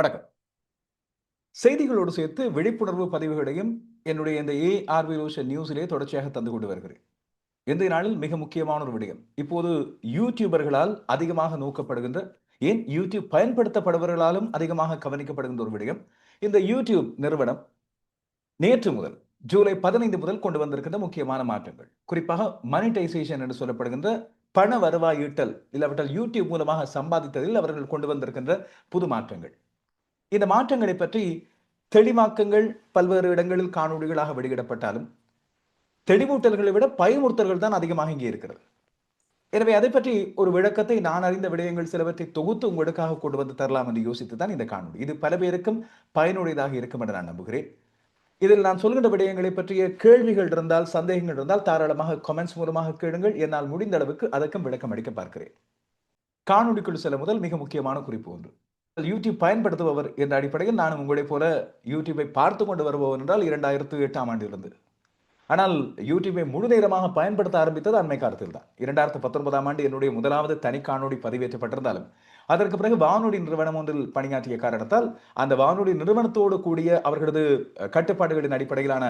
வணக்கம். செய்திகளோடு சேர்த்து விழிப்புணர்வு பதிவுகளையும் என்னுடைய இந்த ஏஆர்வி ரோஷன் நியூஸிலே தொடர்ச்சியாக தந்து கொண்டு வருகிறேன். இந்த நாளில் மிக முக்கியமான ஒரு விடயம். இப்போது யூடியூபர்களால் அதிகமாக நோக்கப்படுகின்ற ஏன் யூடியூப் பயன்படுத்தப்படுபவர்களாலும் அதிகமாக கவனிக்கப்படுகின்ற ஒரு விடயம். இந்த யூடியூப் நிறுவனம் நேற்று முதல் ஜூலை பதினைந்து முதல் கொண்டு வந்திருக்கின்ற முக்கியமான மாற்றங்கள். குறிப்பாக மனிடைசேஷன் என்று சொல்லப்படுகின்ற பண வருவாய் ஈட்டல் இல்லாவிட்டால் யூடியூப் மூலமாக சம்பாதித்ததில் அவர்கள் கொண்டு வந்திருக்கின்ற புது மாற்றங்கள். இந்த மாற்றங்களை பற்றி தெளிவாக்கங்கள் பல்வேறு இடங்களில் காணொலிகளாக வெளியிடப்பட்டாலும் தெளிவூட்டல்களை விட பயமுறுத்தல்கள் தான் அதிகமாக இங்கே இருக்கிறது. எனவே அதை பற்றி ஒரு விளக்கத்தை நான் அறிந்த விடயங்கள் சிலவற்றை தொகுத்து உங்களுக்காக கொண்டு வந்து தரலாம் என்று யோசித்து தான் இந்த காணொலி இது பல பேருக்கும் பயனுடையதாக இருக்கும் என்று நான் நம்புகிறேன். இதில் நான் சொல்கின்ற விடயங்களை பற்றிய கேள்விகள் இருந்தால் சந்தேகங்கள் இருந்தால் தாராளமாக கமெண்ட்ஸ் மூலமாக கேளுங்கள். என்னால் முடிந்த அளவுக்கு அதற்கும் விளக்கம் அளிக்க பார்க்கிறேன். காணொலிக்குள் செல்ல முதல் மிக முக்கியமான குறிப்பு ஒன்று. யூடியூப் பயன்படுத்துபவர் என்ற அடிப்படையில் நான் உங்களைப் போல யூடியூபை பார்த்து கொண்டு வருபவர் என்றால் இரண்டாயிரத்து எட்டாம் ஆண்டிலிருந்து. ஆனால் யூடியூபை முழு நேரமாக பயன்படுத்த ஆரம்பித்தது அண்மை காலத்தில் தான். இரண்டாயிரத்து பத்தொன்பதாம் ஆண்டு என்னுடைய முதலாவது தனி காணொளி பதிவேற்றப்பட்டிருந்தாலும் அதற்கு பிறகு வானொலி நிறுவனம் ஒன்றில் பணியாற்றிய காரணத்தால் அந்த வானொலி நிறுவனத்தோடு கூடிய அவர்களது கட்டுப்பாடுகளின் அடிப்படையிலான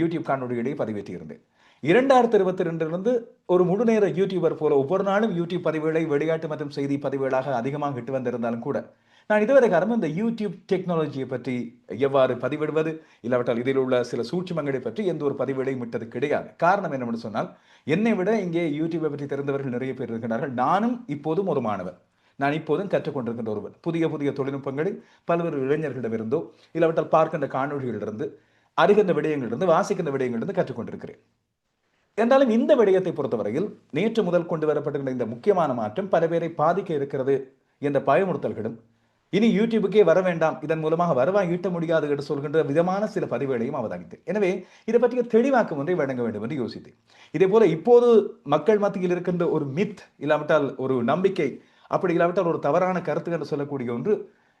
யூடியூப் காணொலிகளை பதிவேற்றியிருந்தேன். இரண்டாயிரத்தி இருபத்தி ரெண்டிலிருந்து ஒரு முழு நேர யூடியூபர் போல ஒவ்வொரு நாளும் யூடியூப் பதிவுகளை விளையாட்டு மற்றும் செய்தி பதிவுகளாக அதிகமாக இட்டு வந்திருந்தாலும் கூட நான் இதுவரை காரணம் இந்த யூடியூப் டெக்னாலஜியை பற்றி எவ்வாறு பதிவிடுவது? இல்லாவிட்டால் இதில் உள்ள சில சூட்சமங்களை பற்றி எந்த ஒரு பதிவுகளையும் விட்டது கிடையாது. காரணம் என்னவென்று சொன்னால் என்னை விட இங்கே யூடியூபை பற்றி தெரிந்தவர்கள் நிறைய பேர் இருக்கிறார்கள் நானும் இப்போதும் ஒரு மாணவர் நான் இப்போதும் கற்றுக்கொண்டிருக்கின்ற ஒருவர் புதிய புதிய தொழில்நுட்பங்களை பல்வேறு இளைஞர்களிடமிருந்தோ இல்லாவிட்டால் பார்க்கின்ற காணொலிகளிலிருந்து அறிகின்ற விடயங்களிலிருந்து வாசிக்கின்ற விடயங்களிலிருந்து கற்றுக்கொண்டிருக்கிறேன். என்றாலும் இந்த விடயத்தை பொறுத்தவரையில் நேற்று முதல் கொண்டு வரப்பட்டிருந்த இந்த முக்கியமான மாற்றம் பல பேரை பாதிக்க இருக்கிறது என்ற பயமுறுத்தல்களும் இனி யூடியூபுக்கே வர வேண்டாம். இதன் மூலமாக வருவாய் ஈட்ட முடியாது என்று சொல்கின்ற விதமான சில பதிவுகளையும் அவதானித்து. எனவே இதை பற்றிய தெளிவாக்கம் ஒன்றை வழங்க வேண்டும் என்று யோசித்தேன். இதே போல இப்போது மக்கள் மத்தியில் இருக்கின்ற ஒரு மித் இல்லாவிட்டால் ஒரு நம்பிக்கை அப்படி இல்லாவிட்டால் ஒரு தவறான கருத்து என்று சொல்லக்கூடிய ஒன்று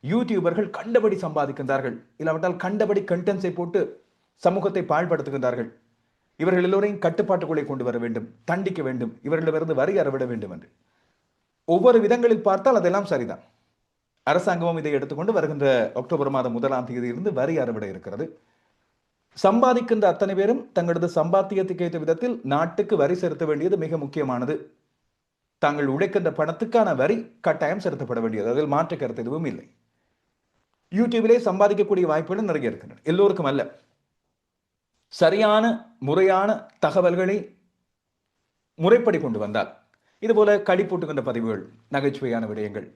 யூடியூபர்கள் கண்டபடி சம்பாதிக்கின்றார்கள். இல்லாவிட்டால் கண்டபடி கண்டென்ட்ஸை போட்டு சமூகத்தை பாழ்படுத்துகின்றார்கள். இவர்கள் எல்லோரையும் கட்டுப்பாட்டுக்குள்ளே கொண்டு வர வேண்டும் தண்டிக்க வேண்டும் இவர்களிடமிருந்து வரி அறவிட வேண்டும் என்று. ஒவ்வொரு விதங்களில் பார்த்தால் அதெல்லாம் சரிதான். அரசாங்கமும் இதை எடுத்துக்கொண்டு வருகின்ற அக்டோபர் மாதம் முதலாம் தேதியிலிருந்து வரி அறவிட இருக்கிறது. சம்பாதிக்கின்ற அத்தனை பேரும் தங்களது சம்பாத்தியத்துக்கு ஏற்ற விதத்தில் நாட்டுக்கு வரி செலுத்த வேண்டியது மிக முக்கியமானது. தாங்கள் உழைக்கின்ற பணத்துக்கான வரி கட்டாயம் செலுத்தப்பட வேண்டியது. அதில் மாற்று கருத்து எதுவும் இல்லை. யூடியூபிலே சம்பாதிக்கக்கூடிய வாய்ப்புகள் நிறைய இருக்கின்றன. எல்லோருக்கும் அல்ல. சரியான முறையான தகவல்களை முறைப்படி கொண்டு வந்தால் இதுபோல கடிப்பூட்டுகின்ற பதிவுகள் நகைச்சுவையான விடயங்கள்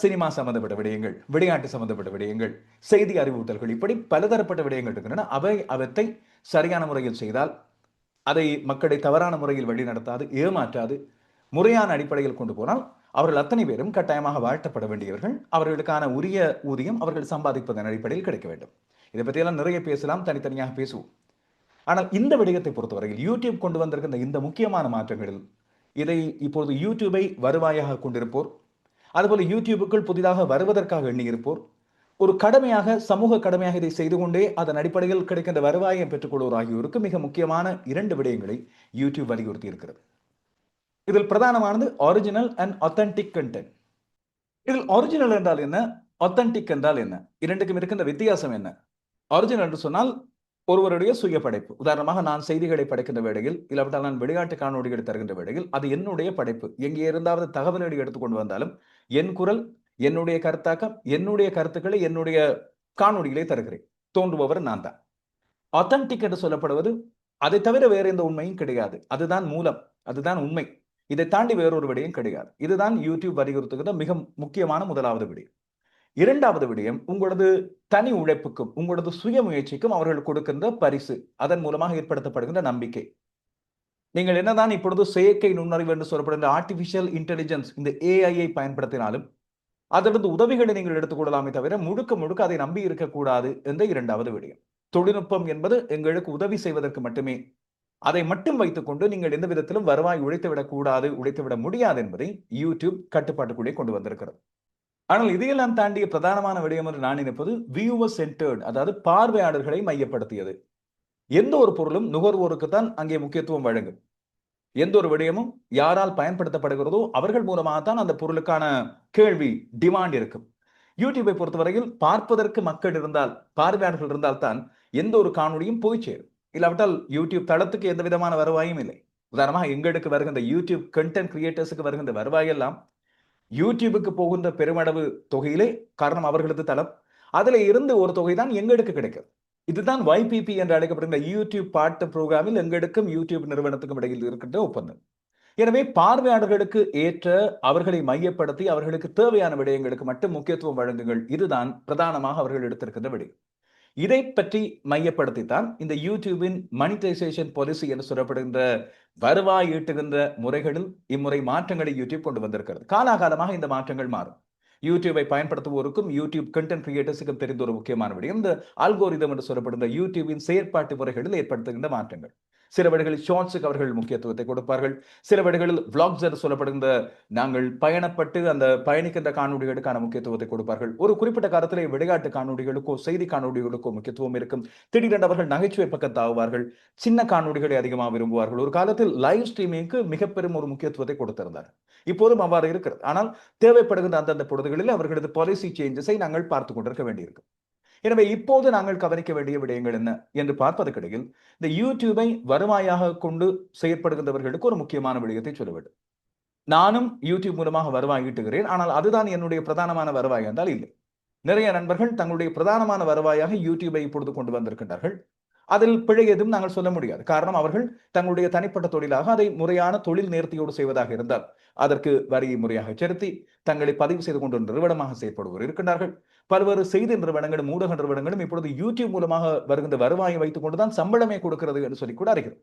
சினிமா சம்பந்தப்பட்ட விடயங்கள் விளையாட்டு சம்பந்தப்பட்ட விடயங்கள் செய்தி அறிவுறுத்தல்கள் இப்படி பலதரப்பட்ட விடயங்கள் இருக்கின்றன. அவை அவற்றை சரியான முறையில் செய்தால் அதை மக்களை தவறான முறையில் வழி நடத்தாது ஏமாற்றாது முறையான அடிப்படையில் கொண்டு போனால் அவர்கள் அத்தனை பேரும் கட்டாயமாக வாழ்த்தப்பட வேண்டியவர்கள். அவர்களுக்கான உரிய ஊதியம் அவர்கள் சம்பாதிப்பதன் அடிப்படையில் கிடைக்க வேண்டும். இதை பற்றியெல்லாம் நிறைய பேசலாம் தனித்தனியாக பேசுவோம். ஆனால் இந்த விடயத்தை பொறுத்தவரையில் யூடியூப் கொண்டு வந்திருக்கின்ற இந்த முக்கியமான மாற்றங்களில் இதை இப்போது யூடியூபை வருவாயாக கொண்டிருப்போர் அதுபோல யூடியூபுக்குள் புதிதாக வருவதற்காக எண்ணியிருப்போர் ஒரு கடமையாக சமூக கடமையாக இதை செய்து கொண்டே அதன் அடிப்படையில் கிடைக்கின்ற வருவாயை பெற்றுக்கொள்வோர் ஆகியோருக்கு மிக முக்கியமான இரண்டு விடயங்களை யூடியூப் வலியுறுத்தி இருக்கிறது இதில் பிரதானமானது ஒரிஜினல் அண்ட் ஒத்தன்டிக் கண்டென்ட் இதில் ஒரிஜினல் என்றால் என்ன? ஒத்தன்டிக் என்றால் என்ன? இரண்டுக்கும் இருக்கின்ற வித்தியாசம் என்ன? ஒரிஜினல் என்று சொன்னால் ஒருவருடைய சுய படைப்பு உதாரணமாக நான் செய்திகளை படைக்கின்ற வேளையில் இல்லாவிட்டால் நான் விளையாட்டு காணொலிகளை தருகின்ற வேளையில் அது என்னுடைய படைப்பு. எங்கே இருந்தாவது தகவல்களை எடுத்துக்கொண்டு வந்தாலும் என் குரல் என்னுடைய கருத்தாக்கம் என்னுடைய கருத்துக்களை என்னுடைய காணொலிகளை தருகிறேன். தோன்றுபவர் நான் தான். ஆத்தன்டிக் என்று சொல்லப்படுவது அதை தவிர வேற எந்த உண்மையும் கிடையாது. அதுதான் மூலம் அதுதான் உண்மை. இதை தாண்டி வேறொரு விடையும் கிடையாது. இதுதான் யூடியூப் வலியுறுத்துகிற மிக முக்கியமான முதலாவது விடயம் இரண்டாவது விடயம் உங்களது தனி உழைப்புக்கும் உங்களது சுய முயற்சிக்கும் அவர்கள் கொடுக்கின்ற பரிசு. அதன் மூலமாக ஏற்படுத்தப்படுகின்ற நம்பிக்கை. நீங்கள் என்னதான் இப்பொழுது செயற்கை நுண்ணறிவு என்று சொல்லப்படுகின்ற ஆர்டிபிஷியல் இன்டெலிஜென்ஸ் இந்த ஏஐயை பயன்படுத்தினாலும் அதிலிருந்து உதவிகளை நீங்கள் எடுத்துக்கொள்ளலாமே தவிர முழுக்க முழுக்க அதை நம்பி இருக்கக்கூடாது என்ற இரண்டாவது விடயம். தொழில்நுட்பம் என்பது எங்களுக்கு உதவி செய்வதற்கு மட்டுமே. அதை மட்டும் வைத்துக்கொண்டு நீங்கள் எந்த விதத்திலும் வருவாய் உழைத்து விடக்கூடாது உழைத்து விட முடியாது என்பதை யூடியூப் கட்டுப்பாட்டுக்குள்ளே கொண்டு வந்திருக்கிறது. ஆனால் இதையெல்லாம் தாண்டிய பிரதானமான விடயம் என்று நான் நினைப்பது வியூவர் சென்டர்ட் அதாவது பார்வையாளர்களை மையப்படுத்தியது. எந்த ஒரு பொருளும் நுகர்வோருக்கு தான் அங்கே முக்கியத்துவம் வழங்கும். எந்த ஒரு விடயமும் யாரால் பயன்படுத்தப்படுகிறதோ அவர்கள் மூலமாக தான் அந்த பொருளுக்கான கேள்வி டிமாண்ட் இருக்கும். யூடியூபை பொறுத்தவரையில் பார்ப்பதற்கு மக்கள் இருந்தால் பார்வையாளர்கள் இருந்தால் தான் எந்த ஒரு காணொளியும் போய் சேரும். இல்லாவிட்டால் யூடியூப் தளத்துக்கு எந்த விதமான வருவாயும் இல்லை. உதாரணமாக எங்களுக்கு வருகின்ற யூடியூப் கண்டென்ட் கிரியேட்டர்ஸுக்கு வருகின்ற வருவாயெல்லாம் யூடியூபுக்கு போகின்ற பெருமளவு தொகையிலே காரணம் அவர்களது தளம். அதுல இருந்து ஒரு தொகை தான் எங்களுக்கு கிடைக்கும் இதுதான் வைபிபி என்று அழைக்கப்படுகின்ற யூடியூப் பாட்டு ப்ரோக்ராமில் எங்களுக்கும் யூடியூப் நிறுவனத்துக்கும் இடையில் இருக்கின்ற ஒப்பந்தம். எனவே பார்வையாளர்களுக்கு ஏற்ற அவர்களை மையப்படுத்தி அவர்களுக்கு தேவையான விடயங்களுக்கு மட்டும் முக்கியத்துவம் வழங்குங்கள். இதுதான் பிரதானமாக அவர்கள் எடுத்திருக்கின்ற விடயம். இதை பற்றி மையப்படுத்தித்தான் இந்த யூடியூபின் மனிட்டைசேஷன் பாலிசி என்று சொல்லப்படுகின்ற வருவாய் ஈட்டுகின்ற முறைகளில் இம்முறை மாற்றங்களை யூடியூப் கொண்டு வந்திருக்கிறது. காலாகாலமாக இந்த மாற்றங்கள் மாறும். யூடியூபை பயன்படுத்துவோருக்கும் யூடியூப் கண்டென்ட் கிரியேட்டர்ஸுக்கும் தெரிந்த ஒரு முக்கியமான விடயம் இந்த அல்கோரிதம் என்று சொல்லப்படுகின்ற யூடியூபின் செயற்பாட்டு முறைகளில் ஏற்படுத்துகின்ற மாற்றங்கள். சில வழிகளில் ஷார்ட்ஸுக்கு அவர்கள் முக்கியத்துவத்தை கொடுப்பார்கள். சில வழிகளில் விளாக்ஸ் என்று சொல்லப்படுகின்ற நாங்கள் பயணப்பட்டு அந்த பயணிக்கின்ற காணொலிகளுக்கான முக்கியத்துவத்தை கொடுப்பார்கள். ஒரு குறிப்பிட்ட காலத்திலே விளையாட்டு காணொலிகளுக்கோ செய்தி காணொலிகளுக்கோ முக்கியத்துவம் இருக்கும். திடீரென்று அவர்கள் நகைச்சுவை பக்கத்தாகுவார்கள் சின்ன காணொலிகளை அதிகமாக விரும்புவார்கள். ஒரு காலத்தில் லைவ் ஸ்ட்ரீமிங்க்கு மிக பெரும் ஒரு முக்கியத்துவத்தை கொடுத்திருந்தார். இப்போதும் அவ்வாறு இருக்கிறது. ஆனால் தேவைப்படுகின்ற அந்தந்த பொழுதுகளில் அவர்களது பாலிசி சேஞ்சஸை நாங்கள் பார்த்து கொண்டிருக்க வேண்டியிருக்கும். எனவே இப்போது நாங்கள் கவனிக்க வேண்டிய விடயங்கள் என்ன என்று பார்ப்பதற்கிடையில் இந்த யூடியூபை வருவாயாக கொண்டு செயற்படுகின்றவர்களுக்கு ஒரு முக்கியமான விடயத்தை சொல்ல வேண்டும். நானும் யூடியூப் மூலமாக வருவாய் ஈட்டுகிறேன் ஆனால் அதுதான் என்னுடைய பிரதானமான வருவாய் என்றால் இல்லை. நிறைய நண்பர்கள் தங்களுடைய பிரதானமான வருவாயாக யூடியூபை இப்பொழுது கொண்டு வந்திருக்கின்றார்கள். அதில் பிழை எதுவும் நாங்கள் சொல்ல முடியாது. காரணம் அவர்கள் தங்களுடைய தனிப்பட்ட தொழிலாக அதை முறையான தொழில் நேர்த்தியோடு செய்வதாக இருந்தால் அதற்கு வரியை முறையாக செலுத்தி தங்களை பதிவு செய்து கொண்டு நிறுவனமாக செயற்படுவோர் இருக்கின்றார்கள். பல்வேறு செய்தி நிறுவனங்களும் ஊடக நிறுவனங்களும் இப்பொழுது யூடியூப் மூலமாக வருகின்ற வருவாயை வைத்துக் கொண்டுதான் சம்பளமே கொடுக்கிறது என்று சொல்லி கூட அறிகிறோம்.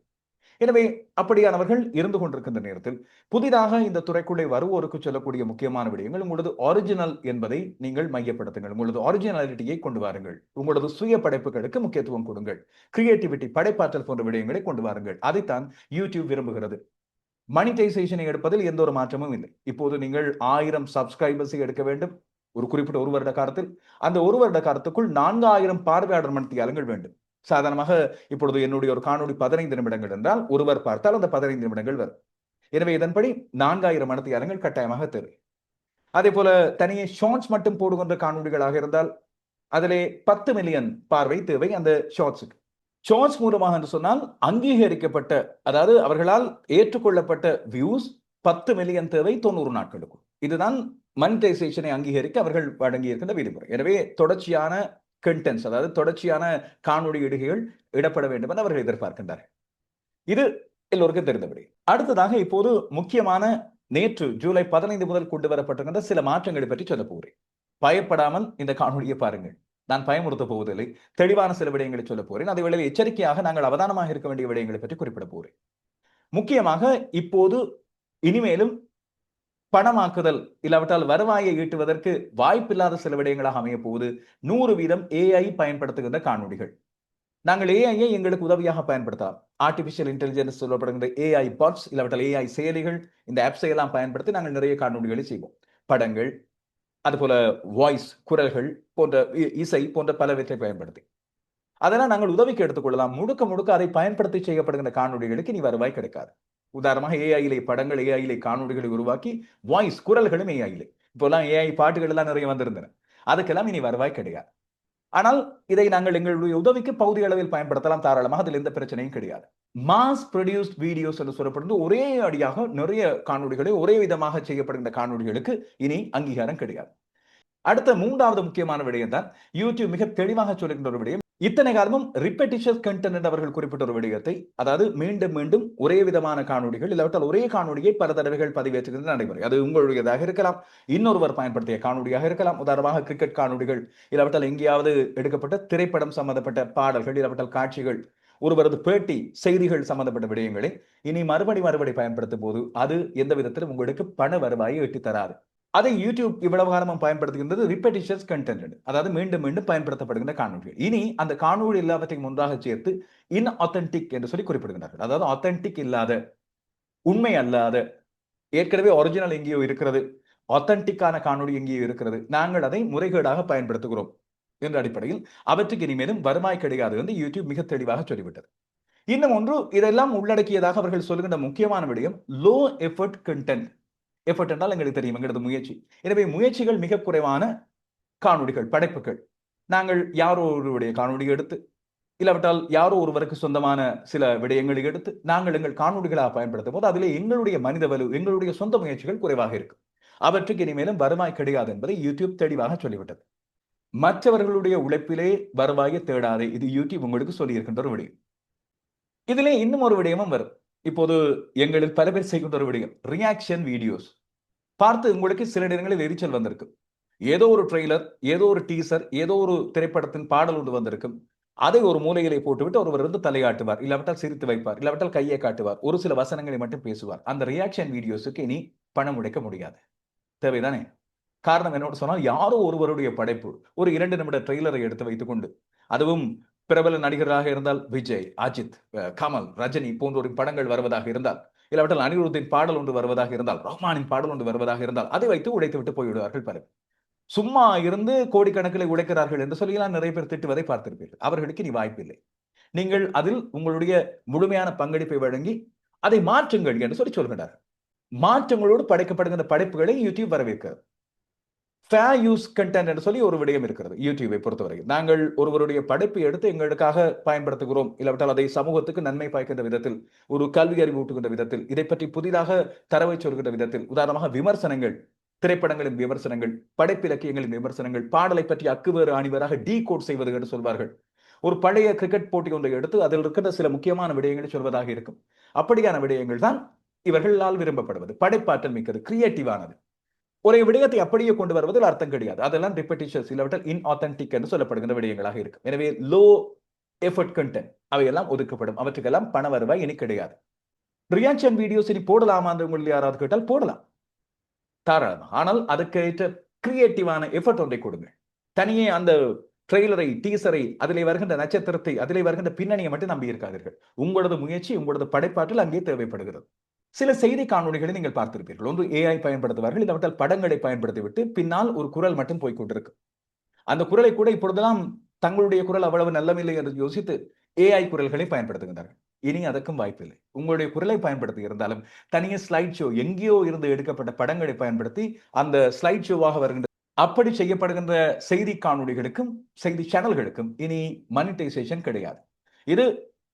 எனவே அப்படியானவர்கள் இருந்து கொண்டிருக்கின்ற நேரத்தில் புதிதாக இந்த துறைக்குள்ளே வருவோருக்கு சொல்லக்கூடிய முக்கியமான விடயங்கள் உங்களது ஒரிஜினல் என்பதை நீங்கள் மையப்படுத்துங்கள். உங்களது ஒரிஜினாலிட்டியை கொண்டு வாருங்கள். உங்களது சுய படைப்புகளுக்கு முக்கியத்துவம் கொடுங்கள். கிரியேட்டிவிட்டி படைப்பாற்றல் போன்ற விடயங்களை கொண்டு வாருங்கள். அதைத்தான் யூடியூப் விரும்புகிறது. மனிடைசேஷனை எடுப்பதில் எந்த ஒரு மாற்றமும் இல்லை. இப்போது நீங்கள் ஆயிரம் சப்ஸ்கிரைபர்ஸை எடுக்க வேண்டும். ஒரு குறிப்பிட்ட ஒரு வருட காலத்தில். அந்த ஒரு வருட காலத்துக்குள் நான்காயிரம் பார்வையாளர் மணித்தியாலங்கள் வேண்டும். சாதாரணமாக இப்பொழுது என்னுடைய ஒரு காணொளி பதினைந்து நிமிடங்கள் என்றால் ஒருவர் பார்த்தால் அந்த பதினைந்து நிமிடங்கள் வரும். எனவே இதன்படி நான்காயிரம் மணித்தியாலங்கள் கட்டாயமாக தேவை. அதே போல தனியே ஷார்ட்ஸ் மட்டும் போடுகின்ற காணொளிகளாக இருந்தால் அதிலே பத்து மில்லியன் பார்வை தேவை அந்த ஷார்ட்ஸுக்கு. ஷார்ட்ஸ் மூலமாக என்று சொன்னால் அங்கீகரிக்கப்பட்ட அதாவது அவர்களால் ஏற்றுக்கொள்ளப்பட்ட வியூஸ் பத்து மில்லியன் தேவை தொண்ணூறு நாட்களுக்கும். இதுதான் மனிடைசேஷனை அங்கீகரிக்க அவர்கள் வழங்கியிருக்கின்ற விதிமுறை. எனவே தொடர்ச்சியான கண்டென்ட்ஸ் அதாவது தொடர்ச்சியான காணொளி இடுகைகள் இடப்பட வேண்டும் என்று அவர்கள் எதிர்பார்க்கின்றார்கள். இது எல்லோருக்கும் தெரிந்தபடி. அடுத்ததாக இப்போது முக்கியமான நேற்று ஜூலை பதினைந்து முதல் கொண்டு வரப்பட்டிருக்கின்ற சில மாற்றங்களை பற்றி சொல்ல போகிறேன். பயப்படாமல் இந்த காணொலியை பாருங்கள். நான் பயமுறுத்த போவதில்லை. தெளிவான சில விடயங்களை சொல்ல போகிறேன். அதே வேளையில் எச்சரிக்கையாக நாங்கள் அவதானமாக இருக்க வேண்டிய விடயங்களை பற்றி குறிப்பிட போகிறேன். முக்கியமாக இப்போது இனிமேலும் பணமாக்குதல் இல்லாவிட்டால் வருவாயை ஈட்டுவதற்கு வாய்ப்பில்லாத சில விடயங்களாக அமைய போகுது நூறு வீதம் ஏஐ பயன்படுத்துகின்ற காணொலிகள் நாங்கள் ஏஐயை எங்களுக்கு உதவியாக பயன்படுத்தலாம் ஆர்டிபிஷியல் இன்டெலிஜென்ஸ் சொல்லப்படுகின்ற ஏஐ பாட்ஸ் இல்லாவிட்டால் ஏஐ செயலிகள் இந்த ஆப்ஸை எல்லாம் பயன்படுத்தி நாங்கள் நிறைய காணொலிகளை செய்வோம். படங்கள் அதுபோல வாய்ஸ் குரல்கள் போன்ற இ- இசை போன்ற பலவற்றை பயன்படுத்தி. அதெல்லாம் நாங்கள் உதவிக்கு எடுத்துக்கொள்ளலாம். முழுக்க முழுக்க அதை பயன்படுத்தி செய்யப்படுகின்ற காணொலிகளுக்கு இனி வருவாய் கிடைக்காது. உதாரணமாக ஏஐயிலே படங்கள் ஏஐயிலே காணொலிகளை உருவாக்கி வாய்ஸ் குரல்களும் ஏஐயிலே இப்போல்லாம் ஏஐ பாட்டுகள் எல்லாம் நிறைய வந்திருந்தன. அதுக்கெல்லாம் இனி வருவாய் கிடையாது. ஆனால் இதை நாங்கள் எங்களுடைய உதவிக்கு பகுதி அளவில் பயன்படுத்தலாம். தாராளமாக அதில் எந்த பிரச்சனையும் கிடையாது. மாஸ் ப்ரொடியூஸ்ட் வீடியோஸ் என்று சொல்லப்படுறது ஒரே அடியாக நிறைய காணொலிகளை ஒரே விதமாக செய்யப்படுகின்ற காணொலிகளுக்கு இனி அங்கீகாரம் கிடையாது. அடுத்த மூன்றாவது முக்கியமான விடயம் தான் யூடியூப் மிக தெளிவாக சொல்லுகின்ற ஒரு விடயம். இத்தனை காலமும் ரிப்பெட்டிஷஸ் கண்டென்ட் என்று அவர்கள் குறிப்பிட்ட ஒரு விடயத்தை அதாவது மீண்டும் மீண்டும் ஒரே விதமான காணொலிகள் இல்லாவிட்டால் ஒரே காணொலியை பல தடவைகள் பதிவேற்றுகின்ற நடைமுறை. அது உங்களுடையதாக இருக்கலாம். இன்னொருவர் பயன்படுத்திய காணொலியாக இருக்கலாம். உதாரணமாக கிரிக்கெட் காணொலிகள் இல்லாவிட்டால் எங்கேயாவது எடுக்கப்பட்ட திரைப்படம் சம்பந்தப்பட்ட பாடல்கள் இல்லாவிட்டால் காட்சிகள் ஒருவரது பேட்டி செய்திகள் சம்பந்தப்பட்ட விடயங்களை இனி மறுபடி மறுபடி பயன்படுத்தும் போது அது எந்த விதத்திலும் உங்களுக்கு பண வருவாயை எட்டி தராது அதை யூடியூப் இவ்வளவு காலமும் பயன்படுத்துகின்றது ரிப்பெட்டிஷஸ் கண்டென்ட் அதாவது மீண்டும் மீண்டும் பயன்படுத்தப்படுகின்ற காணொலிகள் இனி அந்த காணொலி எல்லாவற்றையும் ஒன்றாக சேர்த்து இன் ஆத்தென்டிக் என்று சொல்லி குறிப்பிடுகின்றார்கள். அதாவது ஆத்தென்டிக் இல்லாத உண்மை அல்லாத ஏற்கனவே ஒரிஜினல் எங்கேயோ இருக்கிறது ஆத்தென்டிக்கான காணொலி எங்கேயோ இருக்கிறது நாங்கள் அதை முறைகேடாக பயன்படுத்துகிறோம் என்ற அடிப்படையில் அவற்றுக்கு இனிமேலும் வருமாய் கிடையாது என்று யூடியூப் மிக தெளிவாக சொல்லிவிட்டது. இன்னும் ஒன்று இதெல்லாம் உள்ளடக்கியதாக அவர்கள் சொல்லுகின்ற முக்கியமான விடயம் லோ எஃபர்ட் கண்டென்ட் எஃபர்ட் என்றால் எங்களுக்கு தெரியும் எங்களது முயற்சி. எனவே முயற்சிகள் மிக குறைவான காணொலிகள் படைப்புகள். நாங்கள் யாரோ ஒருவருடைய காணொளி எடுத்து இல்லாவிட்டால் யாரோ ஒருவருக்கு சொந்தமான சில விடயங்களை எடுத்து நாங்கள் எங்கள் காணொலிகளாக பயன்படுத்தும் போது அதிலே எங்களுடைய மனித வலு எங்களுடைய சொந்த முயற்சிகள் குறைவாக இருக்கும். அவற்றுக்கு இனிமேலும் வருவாய் கிடையாது என்பதை யூடியூப் தெளிவாக சொல்லிவிட்டது. மற்றவர்களுடைய உழைப்பிலே வருவாயை தேடாதே இது யூடியூப் உங்களுக்கு சொல்லியிருக்கின்ற ஒரு விடயம். இதிலே இன்னும் ஒரு விடயமும் வரும். இப்போது எங்களில் பல பேர் செய்கின்ற ஒரு விடயம் ரியாக்ஷன் வீடியோஸ் பார்த்து உங்களுக்கு சில நேரங்களில் எரிச்சல் வந்திருக்கு. ஏதோ ஒரு ட்ரெய்லர் ஏதோ ஒரு டீசர் ஏதோ ஒரு திரைப்படத்தின் பாடல் ஒன்று வந்திருக்கும். அதை ஒரு மூலையிலே போட்டுவிட்டு ஒருவர் இருந்து தலையாட்டுவார். இல்லாவிட்டால் சிரித்து வைப்பார். இல்லாவிட்டால் கையை காட்டுவார். ஒரு சில வசனங்களை மட்டும் பேசுவார். அந்த ரியாக்ஷன் வீடியோஸுக்கு இனி பணம் உடைக்க முடியாது. தேவைதானே? காரணம் என்னோட சொன்னால் யாரோ ஒருவருடைய படைப்பு. ஒரு இரண்டு நிமிட ட்ரெய்லரை எடுத்து வைத்துக்கொண்டு. அதுவும் பிரபல நடிகராக இருந்தால் விஜய் அஜித் கமல் ரஜினி போன்றோரின் படங்கள் வருவதாக இருந்தால் இல்லாவிட்டால் அனிருத்தின் பாடல் ஒன்று வருவதாக இருந்தால் ரஹ்மானின் பாடல் ஒன்று வருவதாக இருந்தால் அதை வைத்து உடைத்து விட்டு போய்விடுவார்கள் பலர். சும்மா இருந்து கோடிக்கணக்கில் உழைக்கிறார்கள் என்று சொல்லி நிறைய பேர் திட்டுவதை பார்த்திருப்பீர்கள். அவர்களுக்கு நீ வாய்ப்பில்லை நீங்கள் அதில் உங்களுடைய முழுமையான பங்களிப்பை வழங்கி அதை மாற்றுங்கள் என்று சொல்லி சொல்கின்றார் மாற்றங்களோடு படைக்கப்படுகின்ற படைப்புகளை யூடியூப் வரவேற்கிறது ஃபேர் யூஸ் கண்டென்ட் என்று சொல்லி ஒரு விடயம் இருக்கிறது யூடியூபை பொறுத்தவரை நாங்கள் ஒருவருடைய படைப்பை எடுத்து எங்களுக்காக பயன்படுத்துகிறோம் இல்லாவிட்டால் அதை சமூகத்துக்கு நன்மை பாய்க்கின்ற விதத்தில் ஒரு கல்வி அறிவு ஊட்டுகின்ற விதத்தில் இதை பற்றி புதிதாக தரவை சொல்கின்ற விதத்தில் உதாரணமாக விமர்சனங்கள் திரைப்படங்களின் விமர்சனங்கள் படைப்பிலக்கியங்களின் விமர்சனங்கள் பாடலை பற்றி அக்குவேறு அணிவராக டீ கோட் செய்வது என்று சொல்வார்கள். ஒரு பழைய கிரிக்கெட் போட்டி ஒன்றை எடுத்து அதில் இருக்கின்ற சில முக்கியமான விடயங்களை சொல்வதாக இருக்கும். அப்படியான விடயங்கள் தான் இவர்களால் விரும்பப்படுவது. படைப்பாற்றல் மிக்கது கிரியேட்டிவானது ஒரு விடயத்தை அப்படியே கொண்டு வருவதில் அர்த்தம் கிடையாது. அதெல்லாம் ரிப்பட்டிஷஸ் இல்லாவிட்டால் இன்ஆத்தன்டிக் என்று சொல்லப்படுகின்ற விடயங்களாக இருக்கும். எனவே லோ எஃபர்ட் கண்டென்ட் அவையெல்லாம் ஒதுக்கப்படும். அவற்றுக்கெல்லாம் பண வருவாய் இனி கிடையாது. ரியாக்ஷன் வீடியோஸ் இனி போடலாமா அந்த உங்களில் யாராவது கேட்டால் போடலாம். தாராளமாக. ஆனால் அதுக்கேற்ற கிரியேட்டிவான எஃபர்ட் ஒன்றை கொடுங்க. தனியே அந்த ட்ரெய்லரை டீசரை அதிலே வருகின்ற நட்சத்திரத்தை அதிலே வருகின்ற பின்னணியை மட்டும் நம்பி இருக்காதீர்கள் உங்களது முயற்சி உங்களது படைப்பாற்றல் அங்கே தேவைப்படுகிறது. சில செய்தி காணொலிகளை நீங்கள் பார்த்திருப்பீர்கள். ஒன்று ஏஐ பயன்படுத்துவார்கள் இல்லாவிட்டால் படங்களை பயன்படுத்திவிட்டு பின்னால் ஒரு குரல் மட்டும் போய்கொண்டிருக்கு அந்த குரலை கூட இப்பொழுதெல்லாம் தங்களுடைய குரல் அவ்வளவு நல்லமில்லை என்று யோசித்து ஏஐ குரல்களை பயன்படுத்துகின்றார்கள். இனி அதற்கும் வாய்ப்பில்லை. உங்களுடைய குரலை பயன்படுத்தி இருந்தாலும் தனியே ஸ்லைட் ஷோ எங்கேயோ இருந்து எடுக்கப்பட்ட படங்களை பயன்படுத்தி அந்த ஸ்லைட் ஷோவாக வருகின்ற அப்படி செய்யப்படுகின்ற செய்தி காணொலிகளுக்கும் செய்தி சேனல்களுக்கும் இனி மனிடைசேஷன் கிடையாது. இது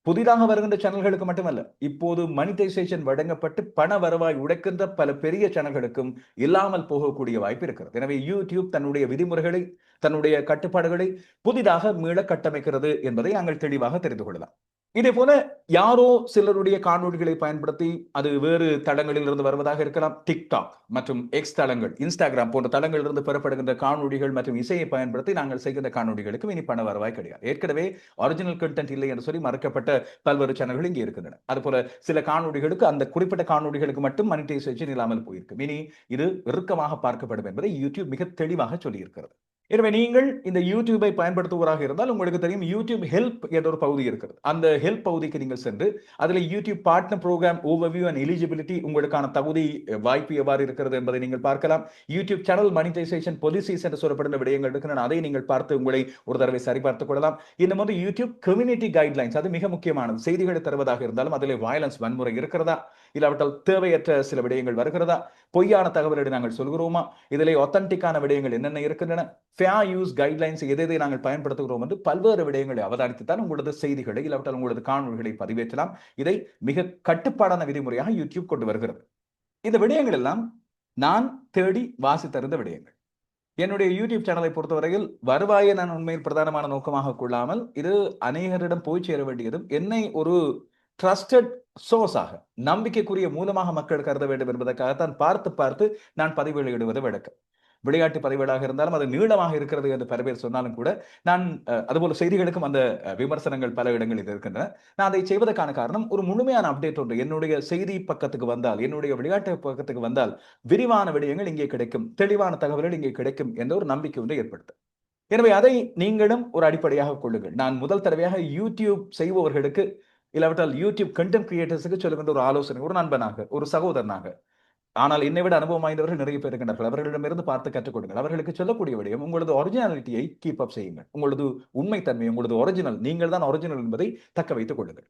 புதிதாக வருகின்ற சேனல்களுக்கு மட்டுமல்ல இப்போது மனிட்டைசேஷன் வழங்கப்பட்டு பண வருவாய் உடைக்கின்ற பல பெரிய சேனல்களுக்கும் இல்லாமல் போகக்கூடிய வாய்ப்பு இருக்கிறது. எனவே யூடியூப் தன்னுடைய விதிமுறைகளை தன்னுடைய கட்டுப்பாடுகளை புதிதாக மீள கட்டமைக்கிறது என்பதை நாங்கள் தெளிவாக தெரிந்து கொள்ளலாம். இதே போல யாரோ சிலருடைய காணொலிகளை பயன்படுத்தி அது வேறு தளங்களில் இருந்து வருவதாக இருக்கலாம். டிக்டாக் மற்றும் எக்ஸ் தளங்கள் இன்ஸ்டாகிராம் போன்ற தளங்களில் இருந்து பெறப்படுகின்ற காணொலிகள் மற்றும் இசையை பயன்படுத்தி நாங்கள் செய்கின்ற காணொலிகளுக்கும் இனி பண வருவாய் கிடையாது. ஏற்கனவே ஒரிஜினல் கண்டென்ட் இல்லை என்று சொல்லி மறக்கப்பட்ட பல்வேறு சேனல்கள் இங்கே இருக்கின்றன. அதுபோல சில காணொலிகளுக்கு அந்த குறிப்பிட்ட காணொலிகளுக்கு மட்டும் மனிட்டைசேஷன் இல்லாமல் போயிருக்கும். இனி இது இறுக்கமாக பார்க்கப்படும் என்பதை யூடியூப் மிக தெளிவாக சொல்லியிருக்கிறது. எனவே நீங்கள் இந்த யூடியூபை பயன்படுத்துவராக இருந்தால் உங்களுக்கு தெரியும் யூடியூப் ஹெல்ப் என்ற ஒரு பகுதி இருக்கிறது. அந்த ஹெல்ப் பகுதிக்கு நீங்கள் சென்று அதில் YouTube partner program overview and eligibility உங்களுக்கான தகுதி வாய்ப்பு எவ்வாறு இருக்கிறது என்பதை நீங்கள் பார்க்கலாம். யூடியூப் சேனல் மனிட்டைசேஷன் பொலிசிஸ் என்று சொல்லப்படுகிற விடயங்கள் இருக்கின்றன. அதை நீங்கள் பார்த்து உங்களை ஒரு தடவை சரிபார்த்துக் கொள்ளலாம். இன்னும் வந்து யூடியூப் கம்யூனிட்டி கைட்லைன்ஸ் அது மிக முக்கியமானது. செய்திகளை தருவதாக இருந்தாலும் அதில் வயலன்ஸ் வன்முறை இருக்கிறதா? இல்லாவிட்டால் தேவையற்ற சில விடயங்கள் வருகிறதா? பொய்யான தகவல்களை நாங்கள் சொல்கிறோமா? இதிலே ஒத்தன்டிக்கான விடயங்கள் என்னென்ன இருக்கின்றன? ஃபேர் யூஸ் கைட்லைன்ஸ் எதை எதை நாங்கள் பயன்படுத்துகிறோம் என்று பல்வேறு விடயங்களை அவதானித்துத்தான் உங்களது செய்திகளை இல்லாவிட்டால் உங்களது காணொலிகளை பதிவேற்றலாம். இதை மிக கட்டுப்பாடான விதிமுறையாக யூடியூப் கொண்டு வருகிறது. இந்த விடயங்கள் எல்லாம் நான் தேடி வாசித்தறிந்த விடயங்கள். என்னுடைய யூடியூப் சேனலை பொறுத்தவரையில் வருவாயை நான் உண்மையில் பிரதானமான நோக்கமாக கொள்ளாமல் இது அநேகரிடம் போய் சேர வேண்டியதும் என்னை ஒரு ட்ரஸ்டட் சோர்ஸாக நம்பிக்கைக்குரிய மூலமாக மக்கள் கருத வேண்டும் என்பதற்காகத்தான் பார்த்து பார்த்து நான் பதிவு வெளியிடுவது வழக்கம். விளையாட்டு பதிவுகளாக இருந்தாலும் அது நீளமாக இருக்கிறது என்று பல பேர் சொன்னாலும் கூட நான் அதுபோல செய்திகளுக்கும் அந்த விமர்சனங்கள் பல இடங்களில் இருக்கின்றன. நான் அதை செய்வதற்கான காரணம் ஒரு முழுமையான அப்டேட் ஒன்று. என்னுடைய செய்தி பக்கத்துக்கு வந்தால் என்னுடைய விளையாட்டு பக்கத்துக்கு வந்தால் விரிவான விடயங்கள் இங்கே கிடைக்கும் தெளிவான தகவல்கள் இங்கே கிடைக்கும் என்ற ஒரு நம்பிக்கை ஒன்று ஏற்படுத்தும். எனவே அதை நீங்களும் ஒரு அடிப்படையாக கொள்ளுங்கள். நான் முதல் தடவையாக யூடியூப் செய்பவர்களுக்கு இல்லாவிட்டால் யூடியூப் கண்டென்ட் கிரியேட்டர்ஸுக்கு சொல்லுகின்ற ஒரு ஆலோசனை ஒரு நண்பனாக ஒரு சகோதரனாக ஆனால் என்னை விட அனுபவம் வாய்ந்தவர்கள் நிறைய பேர் இருக்கின்றார்கள். அவர்களிடமிருந்து பார்த்து கற்றுக் கொடுங்கள் அவர்களுக்கு சொல்லக்கூடிய விடயம் உங்களது ஒரிஜினாலிட்டியை கீப் அப் செய்யுங்கள். உங்களது உண்மைத்தன்மை உங்களது ஒரிஜினல் நீங்கள் தான் ஒரிஜினல் என்பதை தக்க வைத்துக் கொள்ளுங்கள்.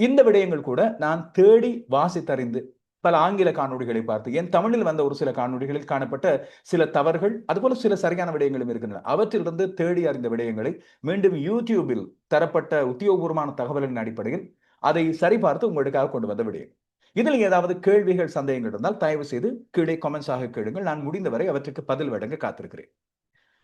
இந்த விடயங்கள் கூட நான் தேடி வாசித்தறிந்து பல ஆங்கில காணொலிகளை பார்த்து என் தமிழில் வந்த ஒரு சில காணொலிகளில் காணப்பட்ட சில தவறுகள் அதுபோல சில சரியான விடயங்களும் இருக்கின்றன. அவற்றிலிருந்து தேடி அறிந்த விடயங்களை மீண்டும் யூடியூபில் தரப்பட்ட உத்தியோகபூர்வமான தகவலின் அடிப்படையில் அதை சரிபார்த்து உங்களுக்காக கொண்டு வந்த விடயம். இதில் ஏதாவது கேள்விகள் சந்தேகங்கள் இருந்தால் தயவு செய்து கீழே கமெண்ட்ஸாக கேளுங்கள். நான் முடிந்தவரை அவற்றுக்கு பதில் வழங்க காத்திருக்கிறேன்.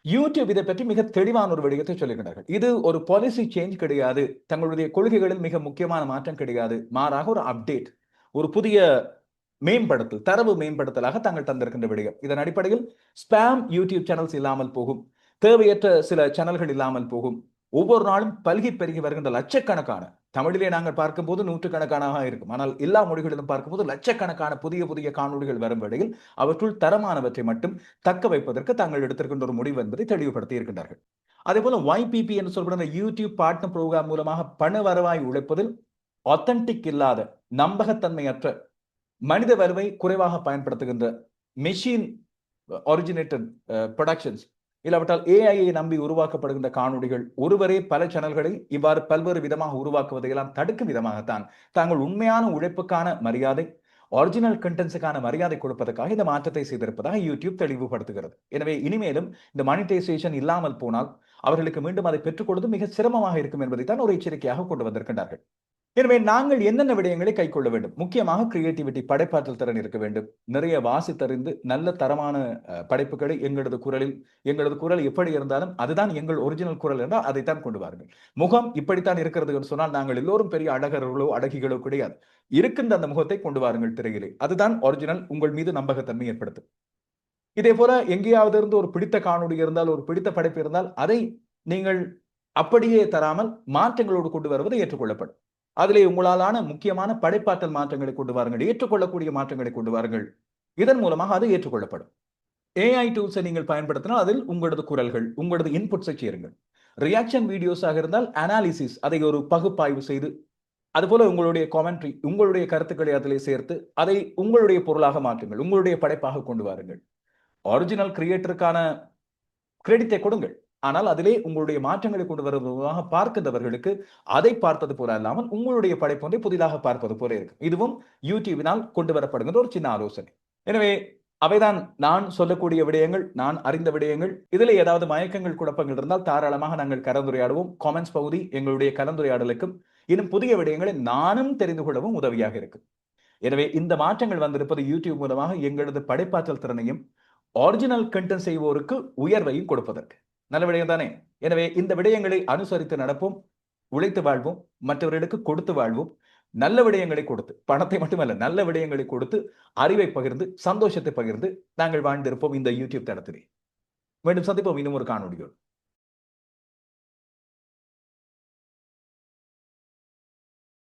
யூடியூப் இதை பற்றி மிக தெளிவான ஒரு விடயத்தை சொல்லுகிறார்கள் இது ஒரு பாலிசி சேஞ்ச் கிடையாது. தங்களுடைய கொள்கைகளில் மிக முக்கியமான மாற்றம் கிடையாது. மாறாக ஒரு அப்டேட் ஒரு புதிய மேம்படுத்தல் தரவு மேம்படுத்தலாக தாங்கள் தந்திருக்கின்ற விடயம். இதன் அடிப்படையில் ஸ்பாம் யூடியூப் சேனல்ஸ் இல்லாமல் போகும். தேவையற்ற சில சேனல்கள் இல்லாமல் போகும். ஒவ்வொரு நாளும் பல்கி பெருகி வருகின்ற லட்சக்கணக்கான தமிழிலே நாங்கள் பார்க்கும்போது நூற்றுக்கணக்கான இருக்கும். ஆனால் எல்லா மொழிகளிலும் பார்க்கும்போது லட்சக்கணக்கான புதிய புதிய காணொலிகள் வரும் வேளையில் அவற்றுள் தரமானவற்றை மட்டும் தக்க வைப்பதற்கு தாங்கள் எடுத்திருக்கின்ற ஒரு முடிவு என்பதை தெளிவுபடுத்தி இருக்கின்றார்கள். அதே போல ஒய்பிபி என்று சொல்லப்படுற யூடியூப் பார்ட்னர் புரோகிராம் மூலமாக பண வருவாய் உழைப்பதில் ஒத்தன்டிக் இல்லாத நம்பகத்தன்மையற்ற மனித வருவை குறைவாக பயன்படுத்துகின்ற மெஷின் ஒரிஜினேட்டட் ப்ரொடக்ஷன்ஸ் இல்லாவிட்டால் ஏஐயை நம்பி உருவாக்கப்படுகின்ற காணொலிகள் ஒருவரே பல சேனல்களை இவ்வாறு பல்வேறு விதமாக உருவாக்குவதையெல்லாம் தடுக்கும் விதமாகத்தான் தாங்கள் உண்மையான உழைப்புக்கான மரியாதை ஒரிஜினல் கண்டென்ட்ஸுக்கான மரியாதை கொடுப்பதற்காக இந்த மாற்றத்தை செய்திருப்பதாக யூடியூப் தெளிவுபடுத்துகிறது. எனவே இனிமேலும் இந்த மானிட்டைசேஷன் இல்லாமல் போனால் அவர்களுக்கு மீண்டும் அதை பெற்றுக் கொடுத்து மிக சிரமமாக இருக்கும் என்பதை தான் ஒரு எச்சரிக்கையாக கொண்டு வந்திருக்கின்றார்கள். எனவே நாங்கள் என்னென்ன விடயங்களை கைக்கொள்ள வேண்டும்? முக்கியமாக கிரியேட்டிவிட்டி படைப்பாற்றல் திறன் இருக்க வேண்டும். நிறைய வாசித்தறிந்து நல்ல தரமான படைப்புகளை எங்களது குரலில் எங்களது குரல் எப்படி இருந்தாலும் அதுதான் எங்கள் ஒரிஜினல் குரல் என்றால் அதைத்தான் கொண்டு வாருங்கள். முகம் இப்படித்தான் இருக்கிறது என்று சொன்னால் நாங்கள் எல்லோரும் பெரிய அழகர்களோ அழகிகளோ கிடையாது. இருக்கின்ற அந்த முகத்தை கொண்டு வாருங்கள் திரையிலே. அதுதான் ஒரிஜினல் உங்கள் மீது நம்பகத்தன்மை ஏற்படுத்தும். இதே போல எங்கேயாவது இருந்து ஒரு பிடித்த காணொலி இருந்தால் ஒரு பிடித்த படைப்பு இருந்தால் அதை நீங்கள் அப்படியே தராமல் மாற்றங்களோடு கொண்டு வருவது ஏற்றுக்கொள்ளப்படும். அதிலே உங்களாலான முக்கியமான படைப்பாற்றல் மாற்றங்களை கொண்டு வாருங்கள் ஏற்றுக்கொள்ளக்கூடிய மாற்றங்களை கொண்டு வாருங்கள். இதன் மூலமாக அது ஏற்றுக்கொள்ளப்படும். ஏஐ டூல்ஸை நீங்கள் பயன்படுத்தினால் அதில் உங்களது குரல்கள் உங்களது இன்புட்ஸை சேருங்கள். ரியாக்ஷன் வீடியோஸாக இருந்தால் அனாலிசிஸ் அதை ஒரு பகுப்பாய்வு செய்து அதுபோல உங்களுடைய காமெண்ட்ரி உங்களுடைய கருத்துக்களை அதிலே சேர்த்து அதை உங்களுடைய பொருளாக மாற்றுங்கள் உங்களுடைய படைப்பாக கொண்டு வாருங்கள். ஒரிஜினல் கிரியேட்டருக்கான கிரெடிட்டை கொடுங்கள். ஆனால் அதிலே உங்களுடைய மாற்றங்களை கொண்டு வருவதாக பார்க்கின்றவர்களுக்கு அதை பார்த்தது போல அல்லாமல் உங்களுடைய படைப்பொன்றை புதிதாக பார்ப்பது போல இருக்கும். இதுவும் யூடியூபினால் கொண்டு வரப்படுகின்ற ஒரு சின்ன ஆலோசனை. எனவே அவைதான் நான் சொல்லக்கூடிய விடயங்கள் நான் அறிந்த விடயங்கள். இதில் ஏதாவது மயக்கங்கள் குழப்பங்கள் இருந்தால் தாராளமாக நாங்கள் கலந்துரையாடுவோம். காமெண்ட்ஸ் பகுதி எங்களுடைய கலந்துரையாடலுக்கும் இன்னும் புதிய விடயங்களை நானும் தெரிந்து கொள்ளவும் உதவியாக இருக்கும். எனவே இந்த மாற்றங்கள் வந்திருப்பது யூடியூப் மூலமாக எங்களது படைப்பாற்றல் திறனையும் ஒரிஜினல் கண்டென்ட் செய்வோருக்கு உயர்வையும் கொடுப்பதற்கு. நல்ல விடயம் தானே? எனவே இந்த விடயங்களை அனுசரித்து நடப்போம் உழைத்து வாழ்வோம் மற்றவர்களுக்கு கொடுத்து வாழ்வோம். நல்ல விடயங்களை கொடுத்து பணத்தை மட்டுமல்ல நல்ல விடயங்களை கொடுத்து அறிவை பகிர்ந்து சந்தோஷத்தை பகிர்ந்து நாங்கள் வாழ்ந்திருப்போம் இந்த யூடியூப் தளத்திலே. மீண்டும் சந்திப்போம் இன்னும் ஒரு காணொலியோடு